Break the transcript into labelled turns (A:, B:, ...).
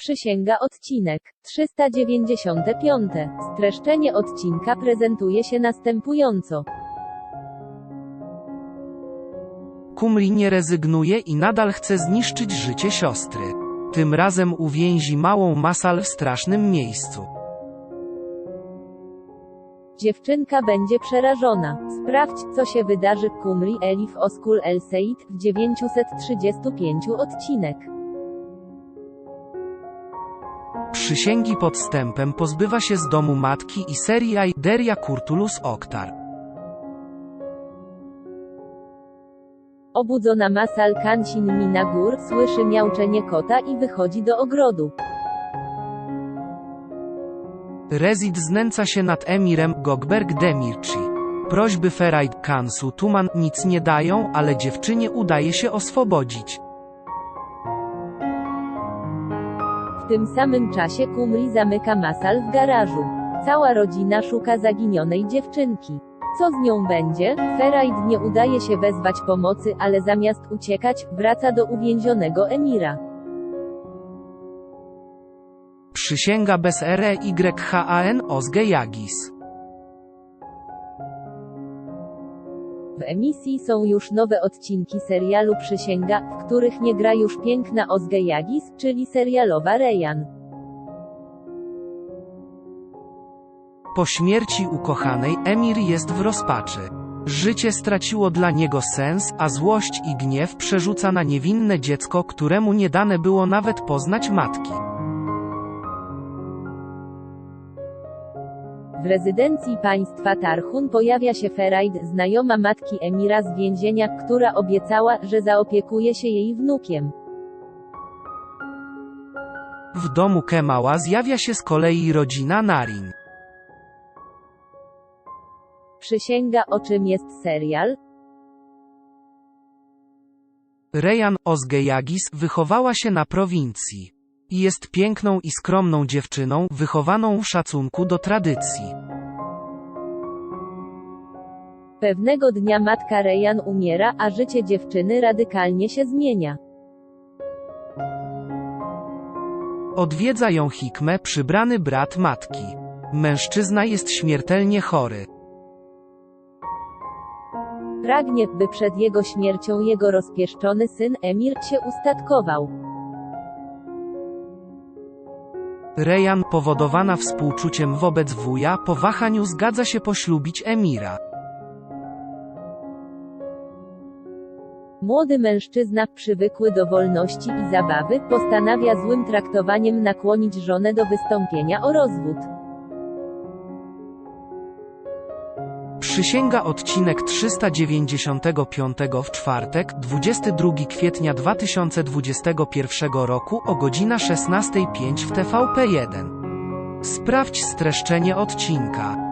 A: Przysięga odcinek 395. Streszczenie odcinka prezentuje się następująco.
B: Kumri nie rezygnuje i nadal chce zniszczyć życie siostry. Tym razem uwięzi małą Masal w strasznym miejscu.
A: Dziewczynka będzie przerażona. Sprawdź, co się wydarzy Kumri Elif Oskul El Seid w 935 odcinek.
B: Przysięgi podstępem pozbywa się z domu matki i serii Deria Kurtulus Oktar.
A: Obudzona Masal Kansin Minagur słyszy miauczenie kota i wychodzi do ogrodu.
B: Rezid znęca się nad emirem Gogberg Demirci. Prośby Feraid Kansu Tuman nic nie dają, ale dziewczynie udaje się oswobodzić.
A: Tym samym czasie Kumri zamyka Masal w garażu. Cała rodzina szuka zaginionej dziewczynki. Co z nią będzie? Feraid nie udaje się wezwać pomocy, ale zamiast uciekać, wraca do uwięzionego emira.
B: Przysięga bez REYHAN Ozge Jagis.
A: W emisji są już nowe odcinki serialu Przysięga, w których nie gra już piękna Ozge Jagis, czyli serialowa Rejan.
B: Po śmierci ukochanej Emir jest w rozpaczy. Życie straciło dla niego sens, a złość i gniew przerzuca na niewinne dziecko, któremu nie dane było nawet poznać matki.
A: W rezydencji państwa Tarhun pojawia się Feraid, znajoma matki Emira z więzienia, która obiecała, że zaopiekuje się jej wnukiem.
B: W domu Kemała zjawia się z kolei rodzina Narin.
A: Przysięga o czym jest serial?
B: Rejan Ozgejagis wychowała się na prowincji. Jest piękną i skromną dziewczyną, wychowaną w szacunku do tradycji.
A: Pewnego dnia matka Rejan umiera, a życie dziewczyny radykalnie się zmienia.
B: Odwiedza ją Hikme, przybrany brat matki. Mężczyzna jest śmiertelnie chory.
A: Pragnie, by przed jego śmiercią jego rozpieszczony syn Emir się ustatkował.
B: Rejan, powodowana współczuciem wobec wuja, po wahaniu zgadza się poślubić Emira.
A: Młody mężczyzna, przywykły do wolności i zabawy, postanawia złym traktowaniem nakłonić żonę do wystąpienia o rozwód.
B: Przysięga odcinek 395 w czwartek, 22 kwietnia 2021 roku o godzina 16.05 w TVP1. Sprawdź streszczenie odcinka.